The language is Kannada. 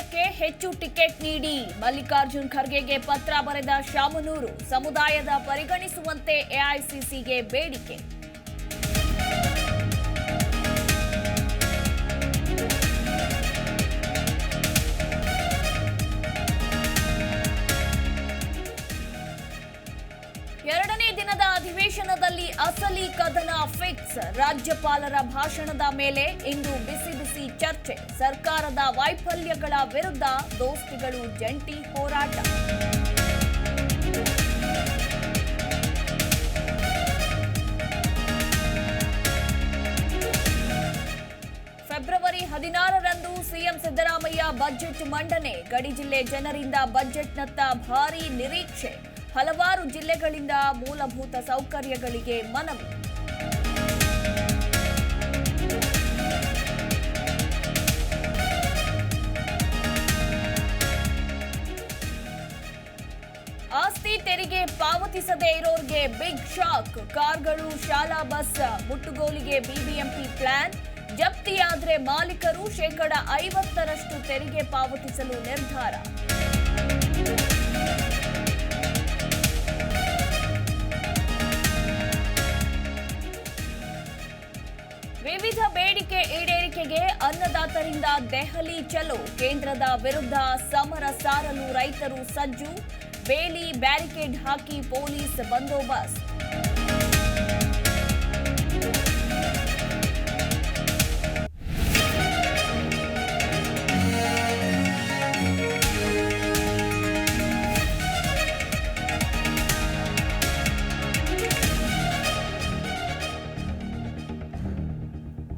ಹೆಚ್ಚು ಟಿಕೆಟ್ ನೀಡಿ. ಮಲ್ಲಿಕಾರ್ಜುನ್ ಖರ್ಗೆಗೆ ಪತ್ರ ಬರೆದ ಶಾಮನೂರು ಸಮುದಾಯದ ಪರಿಗಣಿಸುವಂತೆ ಎಐಸಿಸಿಗೆ ಬೇಡಿಕೆ. ಎರಡನೇ ದಿನದ ಅಧಿವೇಶನದಲ್ಲಿ ಅಸಲಿ ಕದನ ಫಿಕ್ಸ್. ರಾಜ್ಯಪಾಲರ ಭಾಷಣದ ಮೇಲೆ ಇಂದು ಬಿಸಿ ಬಿಸಿ ಚರ್ಚೆ. ಸರ್ಕಾರದ ವೈಫಲ್ಯಗಳ ವಿರುದ್ಧ ದೋಸ್ತಿಗಳು ಜಂಟಿ ಹೋರಾಟ. ಫೆಬ್ರವರಿ ಹದಿನಾರರಂದು ಸಿಎಂ ಸಿದ್ದರಾಮಯ್ಯ ಬಜೆಟ್ ಮಂಡನೆ. ಗಡಿ ಜಿಲ್ಲೆ ಜನರಿಂದ ಬಜೆಟ್ನತ್ತ ಭಾರೀ ನಿರೀಕ್ಷೆ. ಹಲವಾರು ಜಿಲ್ಲೆಗಳಿಂದ ಮೂಲಭೂತ ಸೌಕರ್ಯಗಳಿಗೆ ಮನವಿ. ಆಸ್ತಿ ತೆರಿಗೆ ಪಾವತಿಸದೇ ಇರೋರ್ಗೆ ಬಿಗ್ ಶಾಕ್. ಕಾರ್ಗಳು, ಶಾಲಾ ಬಸ್, ಮುಟ್ಟುಗೋಲಿಗೆ ಬಿಬಿಎಂಪಿ ಪ್ಲಾನ್. ಜಪ್ತಿಯಾದ್ರೆ ಮಾಲೀಕರು ಶೇಕಡ ಐವತ್ತರಷ್ಟು ತೆರಿಗೆ ಪಾವತಿಸಲು ನಿರ್ಧಾರ. ಬೇಡಿಕೆ ಈಡೇರಿಕೆಗೆ ಅನ್ನದಾತರಿಂದ ದೆಹಲಿ ಚಲೋ. ಕೇಂದ್ರದ ವಿರುದ್ಧ ಸಮರ ಸಾರಲು ರೈತರು ಸಜ್ಜು. ಬೇಲಿ ಬ್ಯಾರಿಕೇಡ್ ಹಾಕಿ ಪೊಲೀಸ್ ಬಂದೋಬಸ್ತ್.